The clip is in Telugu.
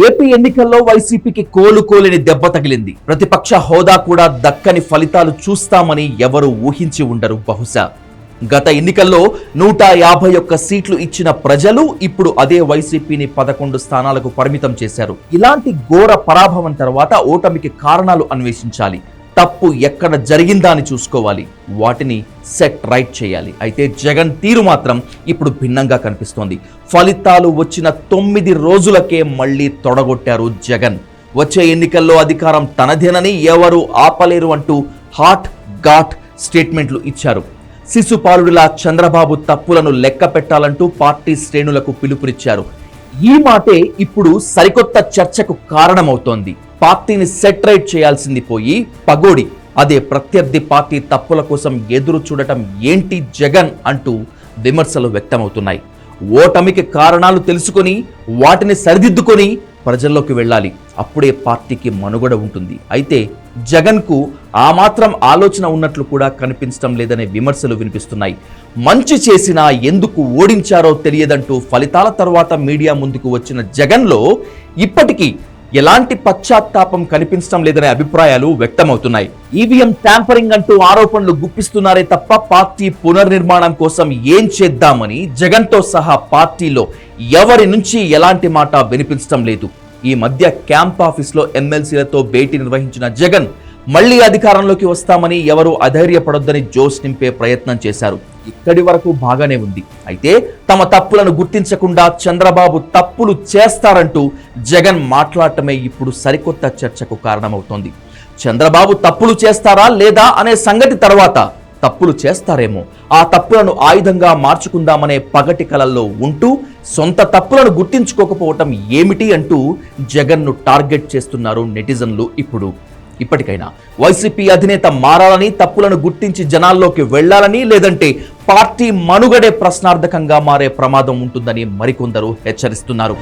ఏపీ ఎన్నికల్లో వైసీపీకి కోలుకోలేని దెబ్బ తగిలింది. ప్రతిపక్ష హోదా కూడా దక్కని ఫలితాలు చూస్తామని ఎవరు ఊహించి ఉండరు బహుశా. గత ఎన్నికల్లో నూట యాభై ఒక్క సీట్లు ఇచ్చిన ప్రజలు ఇప్పుడు అదే వైసీపీని పదకొండు స్థానాలకు పరిమితం చేశారు. ఇలాంటి ఘోర పరాభవం తర్వాత ఓటమికి కారణాలు అన్వేషించాలి. తప్పు ఎక్కడ జరిగిందా అని చూసుకోవాలి. వాటిని సెట్ రైట్ చేయాలి. అయితే జగన్ తీరు మాత్రం ఇప్పుడు భిన్నంగా కనిపిస్తోంది. ఫలితాలు వచ్చిన తొమ్మిది రోజులకే మళ్ళీ తొడగొట్టారు జగన్. వచ్చే ఎన్నికల్లో అధికారం తనదేనని ఎవరు ఆపలేరు అంటూ హాట్ ఘాట్ స్టేట్మెంట్లు ఇచ్చారు. శిశుపాలుడిలా చంద్రబాబు తప్పులను లెక్క పెట్టాలంటూ పార్టీ శ్రేణులకు పిలుపునిచ్చారు. ఈ మాటే ఇప్పుడు సరికొత్త చర్చకు కారణమవుతోంది. పార్టీని సెటరేట్ చేయాల్సింది పోయి పగోడి. అదే ప్రత్యర్థి పార్టీ తప్పుల కోసం ఎదురు చూడటం ఏంటి జగన్ అంటూ విమర్శలు వ్యక్తమవుతున్నాయి. ఓటమికి కారణాలు తెలుసుకొని వాటిని సరిదిద్దుకొని ప్రజల్లోకి వెళ్ళాలి. అప్పుడే పార్టీకి మనుగడ ఉంటుంది. అయితే జగన్కు ఆ మాత్రం ఆలోచన ఉన్నట్లు కూడా కనిపించడం లేదనే విమర్శలు వినిపిస్తున్నాయి. మంచి చేసినా ఎందుకు ఓడించారో తెలియదంటూ ఫలితాల తర్వాత మీడియా ముందుకు వచ్చిన జగన్లో ఇప్పటికీ ఎలాంటి పశ్చాత్తాపం కనిపించడం లేదనే అభిప్రాయాలు వ్యక్తమవుతున్నాయి. ఈవీఎం ట్యాంపరింగ్ అంటూ ఆరోపణలు గుప్పిస్తున్నారే తప్ప పార్టీ పునర్నిర్మాణం కోసం ఏం చేద్దామని జగన్తో సహా పార్టీలో ఎవరి నుంచి ఎలాంటి మాట వినిపించడం లేదు. ఈ మధ్య క్యాంప్ ఆఫీస్లో ఎమ్మెల్సీలతో భేటీ నిర్వహించిన జగన్ మళ్ళీ అధికారంలోకి వస్తామని ఎవరూ అధైర్యపడొద్దని జోష్ నింపే ప్రయత్నం చేశారు. ఇక్కడి వరకు బాగానే ఉంది. అయితే తమ తప్పులను గుర్తించకుండా చంద్రబాబు తప్పులు చేస్తారంటూ జగన్ మాట్లాడటమే ఇప్పుడు సరికొత్త చర్చకు కారణమవుతోంది. చంద్రబాబు తప్పులు చేస్తారా లేదా అనే సంగతి తర్వాత తప్పులు చేస్తారేమో ఆ తప్పులను ఆయుధంగా మార్చుకుందామనే పగటి కలల్లో ఉంటూ సొంత తప్పులను గుర్తించుకోకపోవటం ఏమిటి అంటూ జగన్ను టార్గెట్ చేస్తున్నారు నెటిజన్లు ఇప్పుడు. ఇప్పటికైనా వైసీపీ అధినేత మారాలని తప్పులను గుర్తించి జనాల్లోకి వెళ్ళాలని లేదంటే పార్టీ మనుగడే ప్రశ్నార్థకంగా మారే ప్రమాదం ఉంటుందని మరికొందరు హెచ్చరిస్తున్నారు.